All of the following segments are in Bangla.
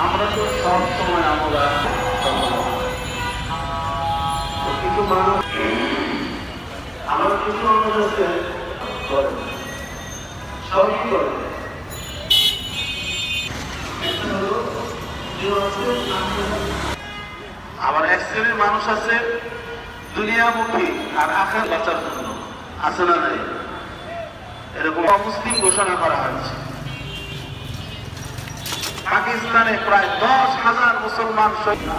আমরা তো সব সময় আমরা কিছু মানুষ আমার কিছু সবই করে আবার এক শ্রেণির মানুষ আছে দুনিয়ামুখী আর আখের বাঁচার জন্য। আছে না নাই? অমুসলিম ঘোষণা করা হয়েছে। পাকিস্তানে প্রায় দশ হাজার মুসলমান শহীদ।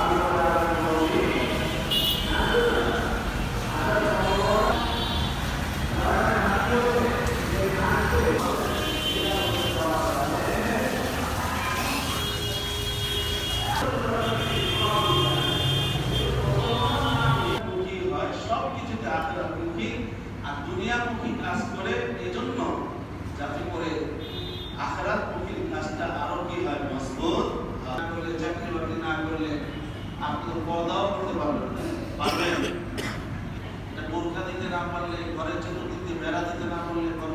না পারলে ঘরের চতুর্দিক দিতে বেড়া দিতে না পারলে ঘর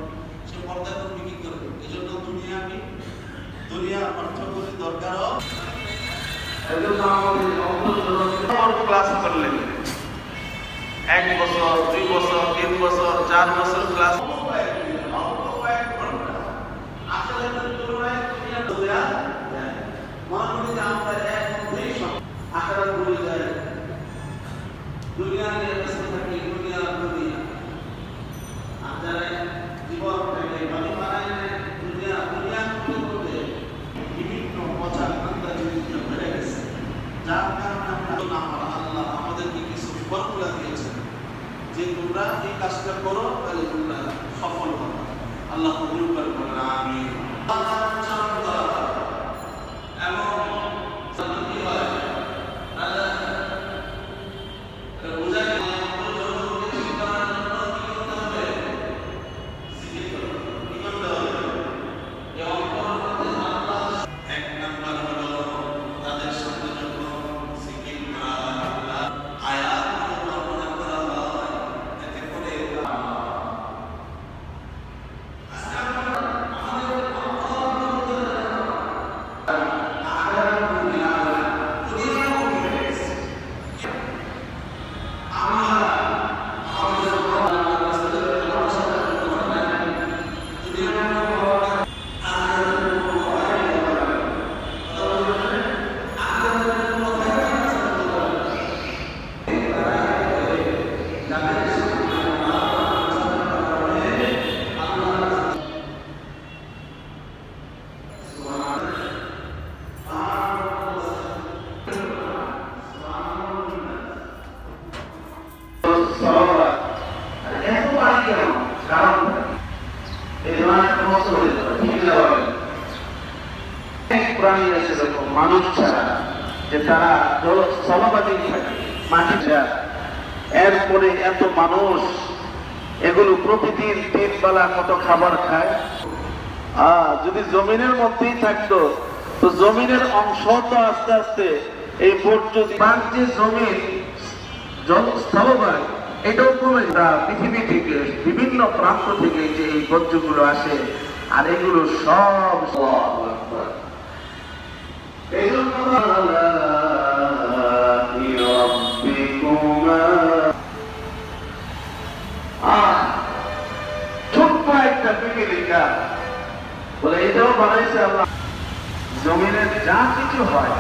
সে পর্দা করবে কি করবে এই জন্য দুনিয়া আমি দুনিয়া অর্থ করি দরকারও ক্লাস করলেন। এক বছর, দুই বছর, তিন বছর, চার বছর ক্লাস যার কারণে আমরা আল্লাহ আমাদেরকে কিছু ফর্মুলা দিয়েছেন যে তোমরা এই কাজটা করো তাহলে তোমরা সফল হবে আল্লাহ কবুল করে বলেন আমি মানুষ ছাড়া যে তারা স্থলবাদী থাকে মাটি এরপরে এত মানুষ এগুলো প্রতিদিন তিন বেলা কত খাবার খায়? আহ, যদি জমিনের মধ্যেই থাকতো তো জমিনের অংশ তো আস্তে আস্তে এই বর্জ্য যে স্থলভাগ এটাও কমে পৃথিবী থেকে বিভিন্ন প্রান্ত থেকে যে এই বর্জ্যগুলো আসে আর এগুলো সব এটাও বানাইছে আল্লাহ জমিনের যা কিছু হয়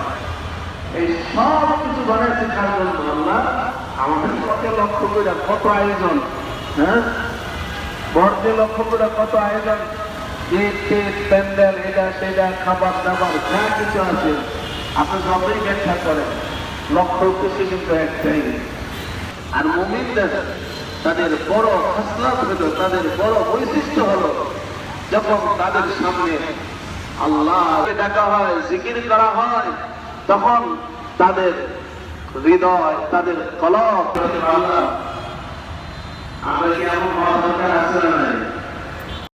এই সব কিছু বানাইছে কার জন্য আমাদের লক্ষ্য করে কত আয়োজন হ্যাঁ বর্জ্যে লক্ষ্য করে কত আয়োজন প্যান্ডেল, এটা, সেটা, খাবার দাবার, যা কিছু আছে। আপনি যতই ব্যাখ্যা করেন। লক্ষ্য উদ্দেশ্য কিন্তু একটাই। আর মুমিনদের, তাদের বড় খাসলাত হলো, তাদের বড় বৈশিষ্ট্য হলো, যখন তাদের সামনে আল্লাহকে ডাকা হয়, জিকির করা হয়, তখন তাদের হৃদয়, তাদের কলম আল্লাহ আমরা কি এমন হওয়া আছে?